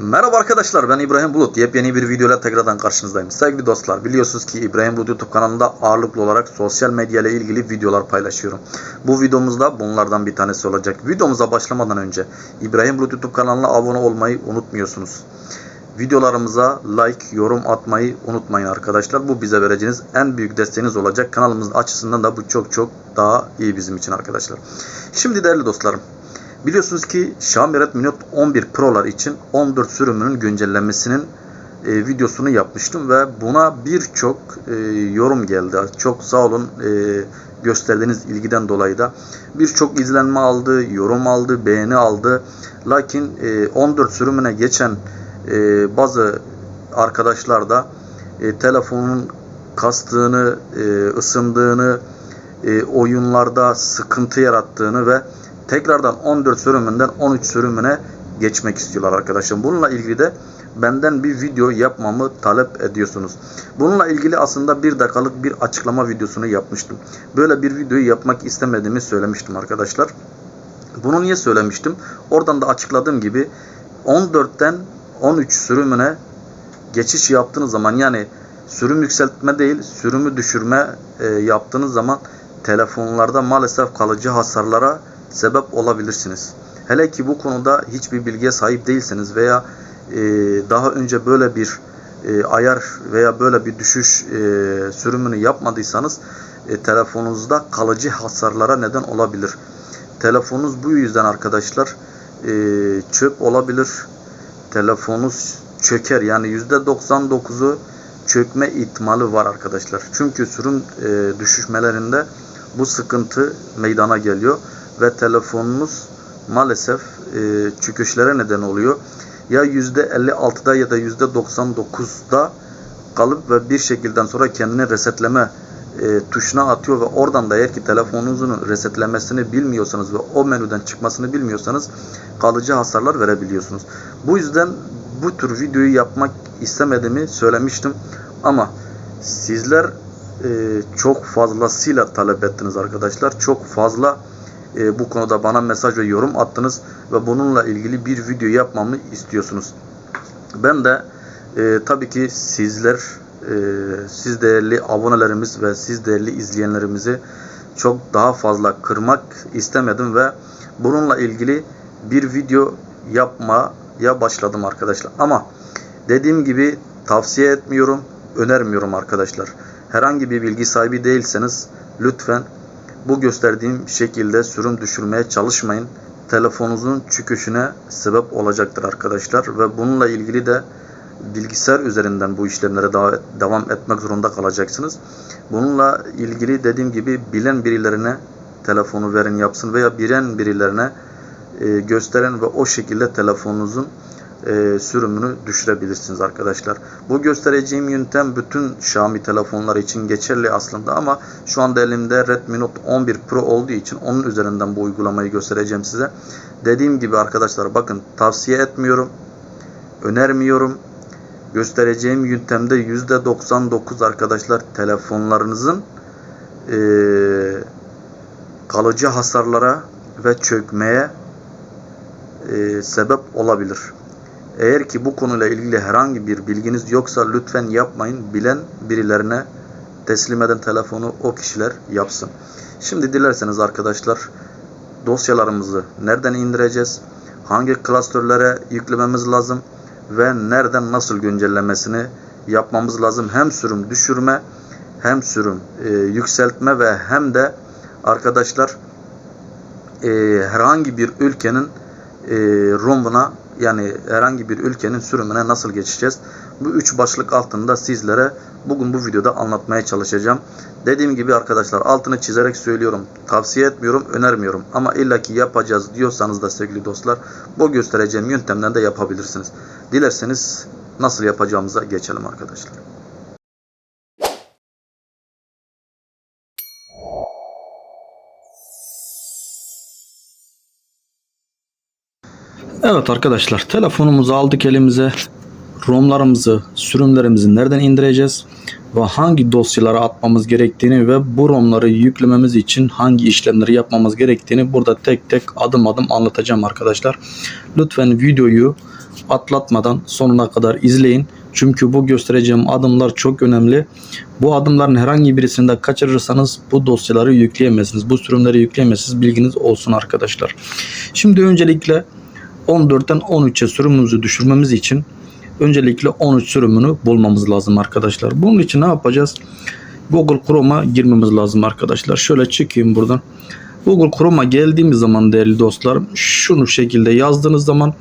Merhaba arkadaşlar ben İbrahim Bulut. Yepyeni bir videoyla tekrardan karşınızdayım. Sevgili dostlar biliyorsunuz ki İbrahim Bulut YouTube kanalında ağırlıklı olarak sosyal medya ile ilgili videolar paylaşıyorum. Bu videomuzda bunlardan bir tanesi olacak. Videomuza başlamadan önce İbrahim Bulut YouTube kanalına abone olmayı unutmuyorsunuz. Videolarımıza like, yorum atmayı unutmayın arkadaşlar. Bu bize vereceğiniz en büyük desteğiniz olacak. Kanalımızın açısından da bu çok çok daha iyi bizim için arkadaşlar. Şimdi değerli dostlarım Biliyorsunuz ki Xiaomi Redmi Note 11 Pro'lar için 14 sürümünün güncellenmesinin e, videosunu yapmıştım ve buna birçok e, yorum geldi. Çok sağ olun e, gösterdiğiniz ilgiden dolayı da birçok izlenme aldı, yorum aldı, beğeni aldı. Lakin e, 14 sürümüne geçen e, bazı arkadaşlar da e, telefonun kastığını, e, ısındığını, e, oyunlarda sıkıntı yarattığını ve tekrardan 14 sürümünden 13 sürümüne geçmek istiyorlar arkadaşlar. Bununla ilgili de benden bir video yapmamı talep ediyorsunuz. Bununla ilgili aslında bir dakikalık bir açıklama videosunu yapmıştım. Böyle bir videoyu yapmak istemediğimi söylemiştim arkadaşlar. Bunu niye söylemiştim? Oradan da açıkladığım gibi 14'ten 13 sürümüne geçiş yaptığınız zaman yani sürüm yükseltme değil sürümü düşürme e, yaptığınız zaman telefonlarda maalesef kalıcı hasarlara sebep olabilirsiniz. Hele ki bu konuda hiçbir bilgiye sahip değilseniz veya e, daha önce böyle bir e, ayar veya böyle bir düşüş e, sürümünü yapmadıysanız e, telefonunuzda kalıcı hasarlara neden olabilir. Telefonunuz bu yüzden arkadaşlar e, çöp olabilir. Telefonunuz çöker yani %99'u çökme ihtimali var arkadaşlar. Çünkü sürüm e, düşüşmelerinde bu sıkıntı meydana geliyor ve telefonunuz maalesef e, çöküşlere neden oluyor. Ya %56'da ya da %99'da kalıp ve bir şekilden sonra kendini resetleme e, tuşuna atıyor ve oradan da eğer ki telefonunuzun resetlemesini bilmiyorsanız ve o menüden çıkmasını bilmiyorsanız kalıcı hasarlar verebiliyorsunuz. Bu yüzden bu tür videoyu yapmak istemediğimi söylemiştim ama sizler e, çok fazlasıyla talep ettiniz arkadaşlar. Çok fazla e, bu konuda bana mesaj ve yorum attınız ve bununla ilgili bir video yapmamı istiyorsunuz. Ben de e, tabii ki sizler, e, siz değerli abonelerimiz ve siz değerli izleyenlerimizi çok daha fazla kırmak istemedim ve bununla ilgili bir video yapmaya başladım arkadaşlar. Ama dediğim gibi tavsiye etmiyorum, önermiyorum arkadaşlar. Herhangi bir bilgi sahibi değilseniz lütfen bu gösterdiğim şekilde sürüm düşürmeye çalışmayın. Telefonunuzun çöküşüne sebep olacaktır arkadaşlar ve bununla ilgili de bilgisayar üzerinden bu işlemlere devam etmek zorunda kalacaksınız. Bununla ilgili dediğim gibi bilen birilerine telefonu verin yapsın veya bilen birilerine e, gösteren ve o şekilde telefonunuzun e, sürümünü düşürebilirsiniz arkadaşlar. Bu göstereceğim yöntem bütün Xiaomi telefonlar için geçerli aslında ama şu anda elimde Redmi Note 11 Pro olduğu için onun üzerinden bu uygulamayı göstereceğim size. Dediğim gibi arkadaşlar bakın tavsiye etmiyorum. Önermiyorum. Göstereceğim yöntemde %99 arkadaşlar telefonlarınızın e, kalıcı hasarlara ve çökmeye e, sebep olabilir. Eğer ki bu konuyla ilgili herhangi bir bilginiz yoksa lütfen yapmayın. Bilen birilerine teslim eden telefonu o kişiler yapsın. Şimdi dilerseniz arkadaşlar dosyalarımızı nereden indireceğiz? Hangi klasörlere yüklememiz lazım? Ve nereden nasıl güncellemesini yapmamız lazım? Hem sürüm düşürme hem sürüm e, yükseltme ve hem de arkadaşlar e, herhangi bir ülkenin e, ROM'una yani herhangi bir ülkenin sürümüne nasıl geçeceğiz? Bu üç başlık altında sizlere bugün bu videoda anlatmaya çalışacağım. Dediğim gibi arkadaşlar altını çizerek söylüyorum. Tavsiye etmiyorum, önermiyorum. Ama illaki yapacağız diyorsanız da sevgili dostlar bu göstereceğim yöntemden de yapabilirsiniz. Dilerseniz nasıl yapacağımıza geçelim arkadaşlar. Evet arkadaşlar telefonumuzu aldık elimize. ROM'larımızı, sürümlerimizi nereden indireceğiz ve hangi dosyalara atmamız gerektiğini ve bu ROM'ları yüklememiz için hangi işlemleri yapmamız gerektiğini burada tek tek adım adım anlatacağım arkadaşlar. Lütfen videoyu atlatmadan sonuna kadar izleyin. Çünkü bu göstereceğim adımlar çok önemli. Bu adımların herhangi birisini de kaçırırsanız bu dosyaları yükleyemezsiniz. Bu sürümleri yükleyemezsiniz. Bilginiz olsun arkadaşlar. Şimdi öncelikle 14'ten 13'e sürümümüzü düşürmemiz için öncelikle 13 sürümünü bulmamız lazım arkadaşlar. Bunun için ne yapacağız? Google Chrome'a girmemiz lazım arkadaşlar. Şöyle çıkayım buradan. Google Chrome'a geldiğimiz zaman değerli dostlar şunu şekilde yazdığınız zaman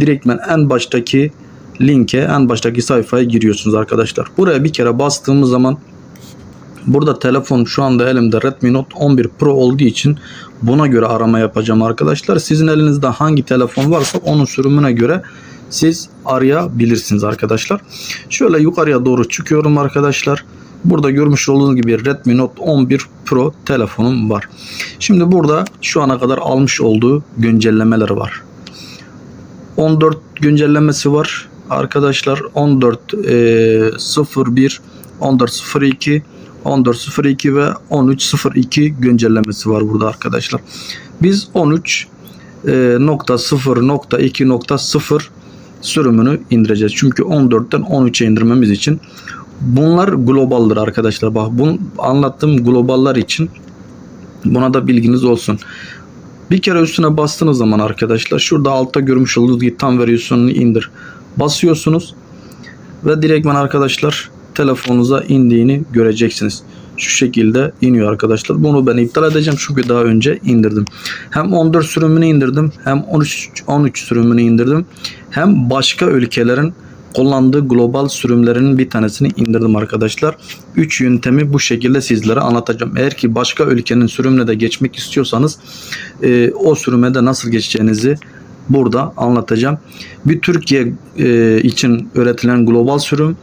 direktmen en baştaki linke en baştaki sayfaya giriyorsunuz arkadaşlar. Buraya bir kere bastığımız zaman burada telefon şu anda elimde Redmi Note 11 Pro olduğu için buna göre arama yapacağım arkadaşlar. Sizin elinizde hangi telefon varsa onun sürümüne göre siz arayabilirsiniz arkadaşlar. Şöyle yukarıya doğru çıkıyorum arkadaşlar. Burada görmüş olduğunuz gibi Redmi Note 11 Pro telefonum var. Şimdi burada şu ana kadar almış olduğu güncellemeler var. 14 güncellemesi var. Arkadaşlar 14 e, 01 14 02 14 02 ve 13 02 güncellemesi var burada arkadaşlar. Biz 13 e, nokta 0 nokta 2 nokta 0 sürümünü indireceğiz. Çünkü 14'ten 13'e indirmemiz için bunlar globaldir arkadaşlar. Bak bunu anlattığım globallar için buna da bilginiz olsun. Bir kere üstüne bastığınız zaman arkadaşlar şurada altta görmüş olduğunuz gibi tam versiyonunu indir. Basıyorsunuz ve direktmen arkadaşlar telefonunuza indiğini göreceksiniz. Şu şekilde iniyor arkadaşlar. Bunu ben iptal edeceğim çünkü daha önce indirdim. Hem 14 sürümünü indirdim hem 13 13 sürümünü indirdim. Hem başka ülkelerin kullandığı global sürümlerinin bir tanesini indirdim arkadaşlar. 3 yöntemi bu şekilde sizlere anlatacağım. Eğer ki başka ülkenin sürümüne de geçmek istiyorsanız e, o sürüme de nasıl geçeceğinizi burada anlatacağım. Bir Türkiye e, için üretilen global sürüm,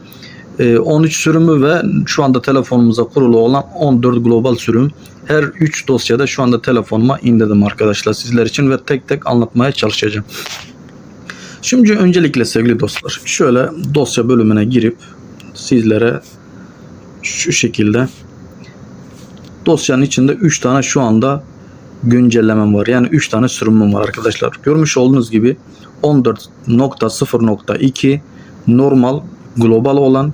13 sürümü ve şu anda telefonumuza kurulu olan 14 global sürüm. Her 3 dosyada şu anda telefonuma indirdim arkadaşlar sizler için ve tek tek anlatmaya çalışacağım. Şimdi öncelikle sevgili dostlar şöyle dosya bölümüne girip sizlere şu şekilde dosyanın içinde 3 tane şu anda güncellemem var. Yani 3 tane sürümüm var arkadaşlar. Görmüş olduğunuz gibi 14.0.2 normal global olan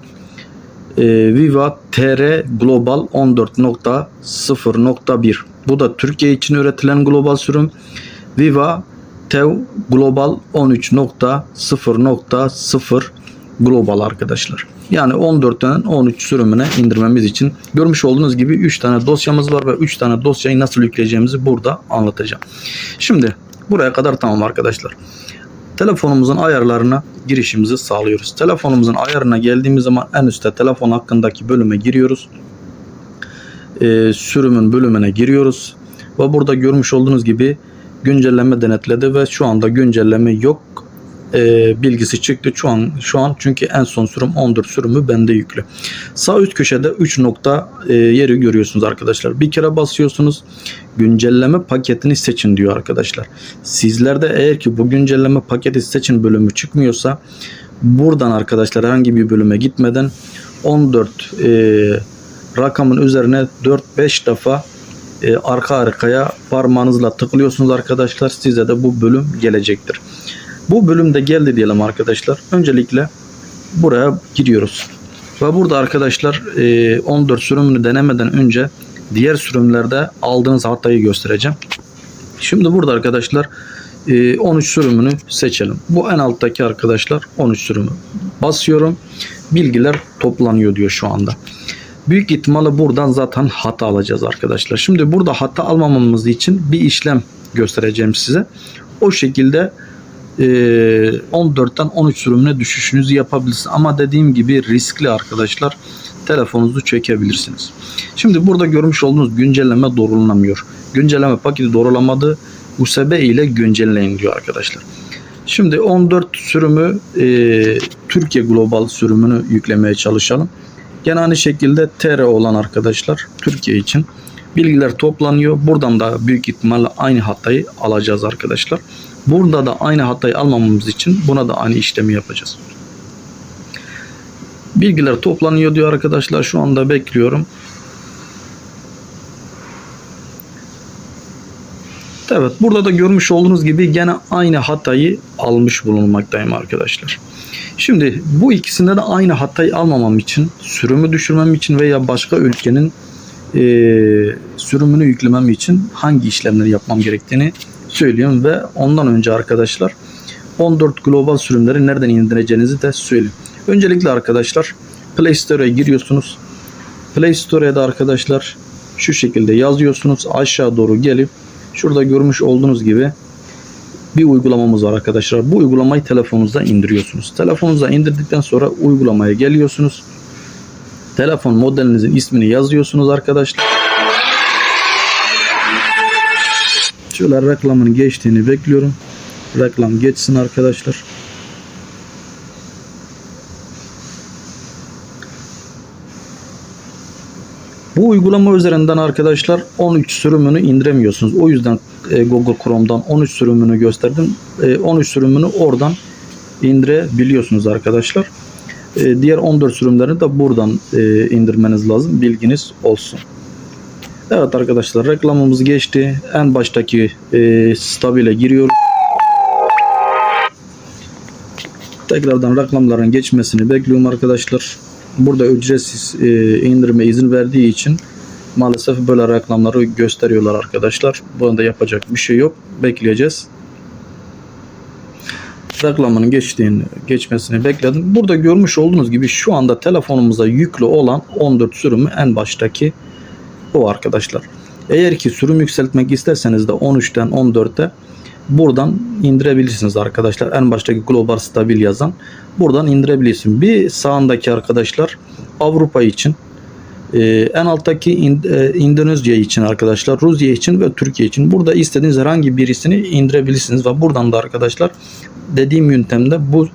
e, Viva TR Global 14.0.1 bu da Türkiye için üretilen global sürüm. Viva Tev Global 13.0.0 Global arkadaşlar. Yani 14'ten 13 sürümüne indirmemiz için görmüş olduğunuz gibi 3 tane dosyamız var ve 3 tane dosyayı nasıl yükleyeceğimizi burada anlatacağım. Şimdi buraya kadar tamam arkadaşlar. Telefonumuzun ayarlarına girişimizi sağlıyoruz. Telefonumuzun ayarına geldiğimiz zaman en üstte telefon hakkındaki bölüme giriyoruz. Ee, sürümün bölümüne giriyoruz. Ve burada görmüş olduğunuz gibi güncelleme denetledi ve şu anda güncelleme yok e, bilgisi çıktı şu an şu an çünkü en son sürüm 14 sürümü bende yüklü. Sağ üst köşede 3 nokta e, yeri görüyorsunuz arkadaşlar. Bir kere basıyorsunuz. Güncelleme paketini seçin diyor arkadaşlar. Sizlerde eğer ki bu güncelleme paketi seçin bölümü çıkmıyorsa buradan arkadaşlar herhangi bir bölüme gitmeden 14 e, rakamın üzerine 4-5 defa e, arka arkaya parmağınızla tıklıyorsunuz arkadaşlar. Size de bu bölüm gelecektir. Bu bölümde geldi diyelim arkadaşlar. Öncelikle buraya giriyoruz. Ve burada arkadaşlar e, 14 sürümünü denemeden önce diğer sürümlerde aldığınız hatayı göstereceğim. Şimdi burada arkadaşlar e, 13 sürümünü seçelim. Bu en alttaki arkadaşlar 13 sürümü. Basıyorum. Bilgiler toplanıyor diyor şu anda. Büyük ihtimalle buradan zaten hata alacağız arkadaşlar. Şimdi burada hata almamamız için bir işlem göstereceğim size. O şekilde e, 14'ten 13 sürümüne düşüşünüzü yapabilirsiniz. Ama dediğim gibi riskli arkadaşlar. Telefonunuzu çekebilirsiniz. Şimdi burada görmüş olduğunuz güncelleme doğrulanamıyor. Güncelleme paketi doğrulamadı. USB ile güncelleyin diyor arkadaşlar. Şimdi 14 sürümü e, Türkiye Global sürümünü yüklemeye çalışalım. Gene aynı şekilde TR olan arkadaşlar Türkiye için bilgiler toplanıyor. Buradan da büyük ihtimalle aynı hatayı alacağız arkadaşlar. Burada da aynı hatayı almamamız için buna da aynı işlemi yapacağız. Bilgiler toplanıyor diyor arkadaşlar. Şu anda bekliyorum. Evet burada da görmüş olduğunuz gibi gene aynı hatayı almış bulunmaktayım arkadaşlar. Şimdi bu ikisinde de aynı hatayı almamam için sürümü düşürmem için veya başka ülkenin e, sürümünü yüklemem için hangi işlemleri yapmam gerektiğini söyleyeyim ve ondan önce arkadaşlar 14 global sürümleri nereden indireceğinizi de söyleyeyim. Öncelikle arkadaşlar Play Store'a giriyorsunuz. Play Store'a da arkadaşlar şu şekilde yazıyorsunuz. Aşağı doğru gelip şurada görmüş olduğunuz gibi bir uygulamamız var arkadaşlar. Bu uygulamayı telefonunuzda indiriyorsunuz. Telefonunuzda indirdikten sonra uygulamaya geliyorsunuz. Telefon modelinizin ismini yazıyorsunuz arkadaşlar. Şöyle reklamın geçtiğini bekliyorum. Reklam geçsin arkadaşlar. Bu uygulama üzerinden arkadaşlar 13 sürümünü indiremiyorsunuz. O yüzden e, Google Chrome'dan 13 sürümünü gösterdim. E, 13 sürümünü oradan indirebiliyorsunuz arkadaşlar. E, diğer 14 sürümlerini de buradan e, indirmeniz lazım. Bilginiz olsun. Evet arkadaşlar reklamımız geçti. En baştaki e, stabile giriyoruz. Tekrardan reklamların geçmesini bekliyorum arkadaşlar. Burada ücretsiz e, indirme izin verdiği için maalesef böyle reklamları gösteriyorlar arkadaşlar. Bunda yapacak bir şey yok. Bekleyeceğiz. Reklamının geçtiğini, geçmesini bekledim. Burada görmüş olduğunuz gibi şu anda telefonumuza yüklü olan 14 sürümü en baştaki bu arkadaşlar. Eğer ki sürüm yükseltmek isterseniz de 13'ten 14'e buradan indirebilirsiniz arkadaşlar. En baştaki global stabil yazan buradan indirebilirsiniz. Bir sağındaki arkadaşlar Avrupa için ee, en alttaki e, Endonezya için arkadaşlar, Rusya için ve Türkiye için. Burada istediğiniz herhangi birisini indirebilirsiniz ve buradan da arkadaşlar dediğim yöntemde bu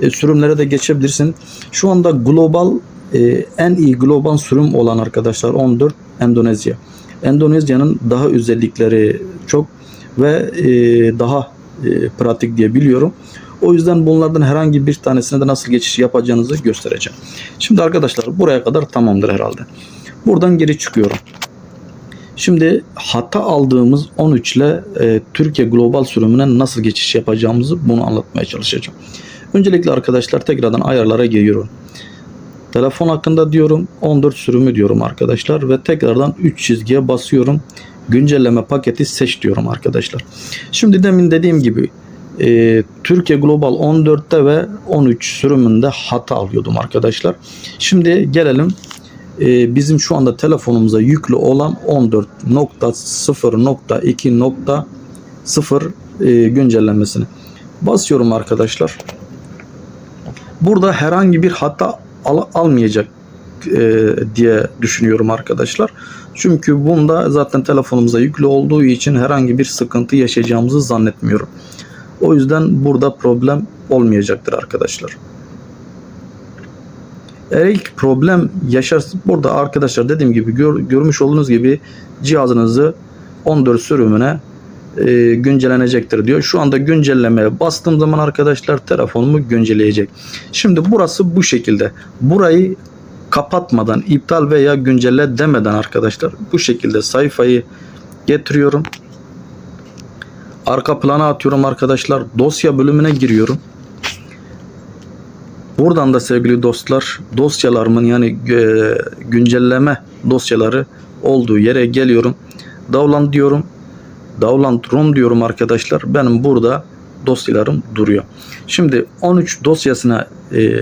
e, sürümlere de geçebilirsiniz. Şu anda global e, en iyi global sürüm olan arkadaşlar 14 Endonezya. Endonezya'nın daha özellikleri çok ve e, daha e, pratik diye biliyorum. O yüzden bunlardan herhangi bir tanesine de nasıl geçiş yapacağınızı göstereceğim. Şimdi arkadaşlar buraya kadar tamamdır herhalde. Buradan geri çıkıyorum. Şimdi hata aldığımız 13 ile e, Türkiye global sürümüne nasıl geçiş yapacağımızı bunu anlatmaya çalışacağım. Öncelikle arkadaşlar tekrardan ayarlara giriyorum. Telefon hakkında diyorum 14 sürümü diyorum arkadaşlar ve tekrardan 3 çizgiye basıyorum. Güncelleme paketi seç diyorum arkadaşlar. Şimdi demin dediğim gibi e, Türkiye Global 14'te ve 13 sürümünde hata alıyordum arkadaşlar. Şimdi gelelim e, bizim şu anda telefonumuza yüklü olan 14.0.2.0 e, güncellemesini. Basıyorum arkadaşlar. Burada herhangi bir hata al- almayacak e, diye düşünüyorum arkadaşlar. Çünkü bunda zaten telefonumuza yüklü olduğu için herhangi bir sıkıntı yaşayacağımızı zannetmiyorum. O yüzden burada problem olmayacaktır arkadaşlar. Eğer ilk problem yaşarsın burada arkadaşlar dediğim gibi gör- görmüş olduğunuz gibi cihazınızı 14 sürümüne e, güncellenecektir diyor. Şu anda güncellemeye bastığım zaman arkadaşlar telefonumu güncelleyecek. Şimdi burası bu şekilde. Burayı kapatmadan iptal veya güncelle demeden arkadaşlar bu şekilde sayfayı getiriyorum. Arka plana atıyorum arkadaşlar. Dosya bölümüne giriyorum. Buradan da sevgili dostlar dosyalarımın yani e, güncelleme dosyaları olduğu yere geliyorum. Download diyorum. Download ROM diyorum arkadaşlar. Benim burada dosyalarım duruyor. Şimdi 13 dosyasına e,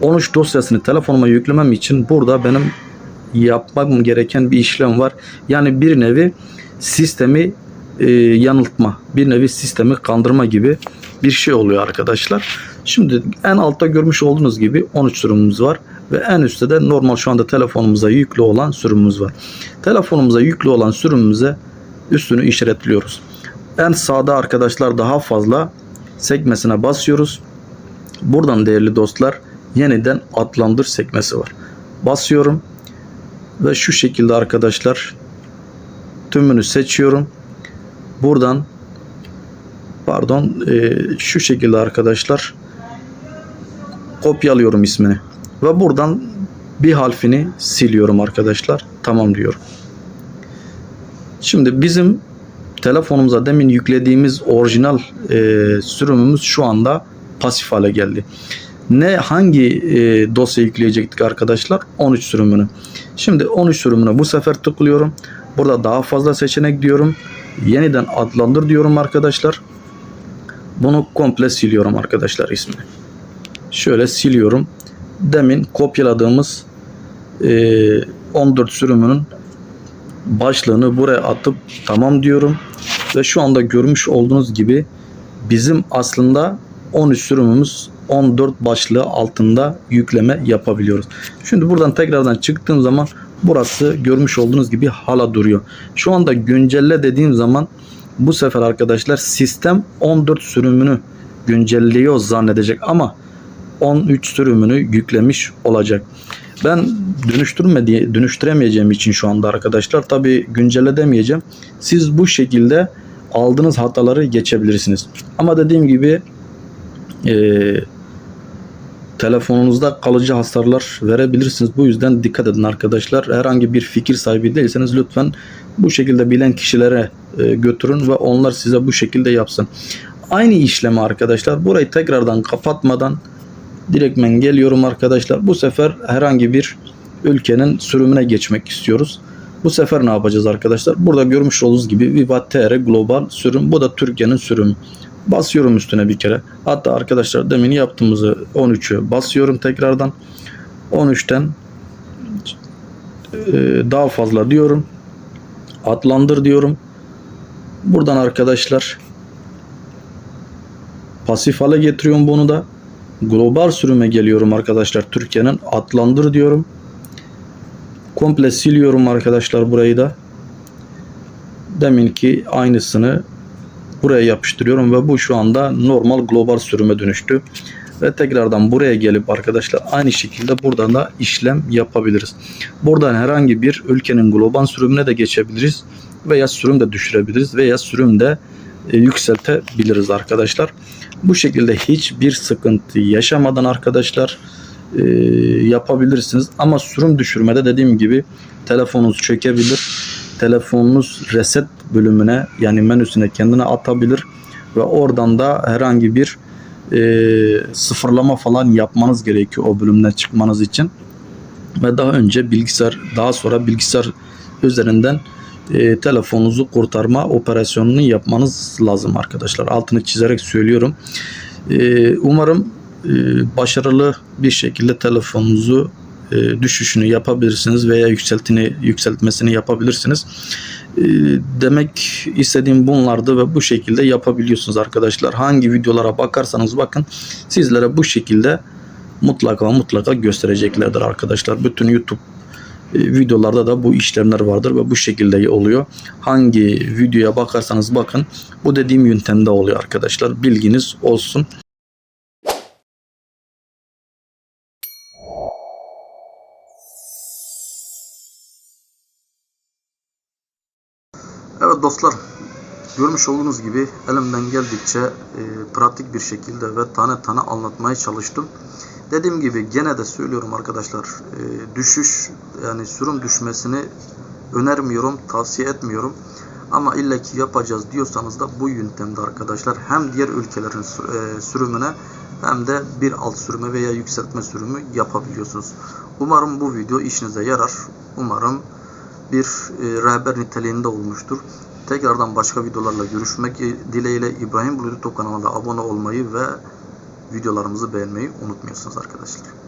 13 dosyasını telefonuma yüklemem için burada benim yapmam gereken bir işlem var. Yani bir nevi sistemi e, yanıltma, bir nevi sistemi kandırma gibi bir şey oluyor arkadaşlar. Şimdi en altta görmüş olduğunuz gibi 13 sürümümüz var ve en üstte de normal şu anda telefonumuza yüklü olan sürümümüz var. Telefonumuza yüklü olan sürümümüze üstünü işaretliyoruz. En sağda arkadaşlar daha fazla sekmesine basıyoruz. Buradan değerli dostlar yeniden adlandır sekmesi var. Basıyorum ve şu şekilde arkadaşlar tümünü seçiyorum. Buradan pardon e, şu şekilde arkadaşlar kopyalıyorum ismini ve buradan bir harfini siliyorum arkadaşlar. Tamam diyorum. Şimdi bizim telefonumuza demin yüklediğimiz orijinal e, sürümümüz şu anda pasif hale geldi. Ne hangi e, dosya yükleyecektik arkadaşlar? 13 sürümünü. Şimdi 13 sürümüne bu sefer tıklıyorum. Burada daha fazla seçenek diyorum. Yeniden adlandır diyorum arkadaşlar. Bunu komple siliyorum arkadaşlar ismini. Şöyle siliyorum. Demin kopyaladığımız e, 14 sürümünün başlığını buraya atıp tamam diyorum. Ve şu anda görmüş olduğunuz gibi bizim aslında 13 sürümümüz 14 başlığı altında yükleme yapabiliyoruz. Şimdi buradan tekrardan çıktığım zaman burası görmüş olduğunuz gibi hala duruyor. Şu anda güncelle dediğim zaman bu sefer arkadaşlar sistem 14 sürümünü güncelliyor zannedecek ama 13 sürümünü yüklemiş olacak. Ben dönüştürme diye dönüştüremeyeceğim için şu anda arkadaşlar tabi güncelle demeyeceğim. Siz bu şekilde aldığınız hataları geçebilirsiniz. Ama dediğim gibi eee telefonunuzda kalıcı hasarlar verebilirsiniz. Bu yüzden dikkat edin arkadaşlar. Herhangi bir fikir sahibi değilseniz lütfen bu şekilde bilen kişilere e, götürün ve onlar size bu şekilde yapsın. Aynı işlemi arkadaşlar burayı tekrardan kapatmadan direktmen geliyorum arkadaşlar. Bu sefer herhangi bir ülkenin sürümüne geçmek istiyoruz. Bu sefer ne yapacağız arkadaşlar? Burada görmüş olduğunuz gibi Viva TR Global sürüm. Bu da Türkiye'nin sürümü. Basıyorum üstüne bir kere. Hatta arkadaşlar demin yaptığımızı 13'ü basıyorum tekrardan. 13'ten e, daha fazla diyorum. Adlandır diyorum. Buradan arkadaşlar pasif hale getiriyorum bunu da. Global sürüme geliyorum arkadaşlar. Türkiye'nin adlandır diyorum. Komple siliyorum arkadaşlar burayı da. Deminki aynısını buraya yapıştırıyorum ve bu şu anda normal global sürüme dönüştü. Ve tekrardan buraya gelip arkadaşlar aynı şekilde buradan da işlem yapabiliriz. Buradan herhangi bir ülkenin global sürümüne de geçebiliriz veya sürüm de düşürebiliriz veya sürüm de yükseltebiliriz arkadaşlar. Bu şekilde hiçbir sıkıntı yaşamadan arkadaşlar e, yapabilirsiniz. Ama sürüm düşürmede dediğim gibi telefonunuz çökebilir. Telefonunuz reset bölümüne yani menüsüne kendine atabilir ve oradan da herhangi bir e, sıfırlama falan yapmanız gerekiyor o bölümden çıkmanız için. Ve daha önce bilgisayar daha sonra bilgisayar üzerinden e, telefonunuzu kurtarma operasyonunu yapmanız lazım arkadaşlar. Altını çizerek söylüyorum. E, umarım e, başarılı bir şekilde telefonunuzu e, düşüşünü yapabilirsiniz veya yükseltini yükseltmesini yapabilirsiniz. E, demek istediğim bunlardı ve bu şekilde yapabiliyorsunuz arkadaşlar. Hangi videolara bakarsanız bakın sizlere bu şekilde mutlaka mutlaka göstereceklerdir arkadaşlar. Bütün YouTube videolarda da bu işlemler vardır ve bu şekilde oluyor. Hangi videoya bakarsanız bakın bu dediğim yöntemde oluyor arkadaşlar. Bilginiz olsun. Evet dostlar, görmüş olduğunuz gibi elimden geldikçe e, pratik bir şekilde ve tane tane anlatmaya çalıştım. Dediğim gibi gene de söylüyorum arkadaşlar, e, düşüş yani sürüm düşmesini önermiyorum, tavsiye etmiyorum. Ama illa ki yapacağız diyorsanız da bu yöntemde arkadaşlar hem diğer ülkelerin e, sürümüne hem de bir alt sürümü veya yükseltme sürümü yapabiliyorsunuz. Umarım bu video işinize yarar. Umarım bir e, rehber niteliğinde olmuştur. Tekrardan başka videolarla görüşmek dileğiyle İbrahim YouTube kanalına abone olmayı ve videolarımızı beğenmeyi unutmuyorsunuz arkadaşlar.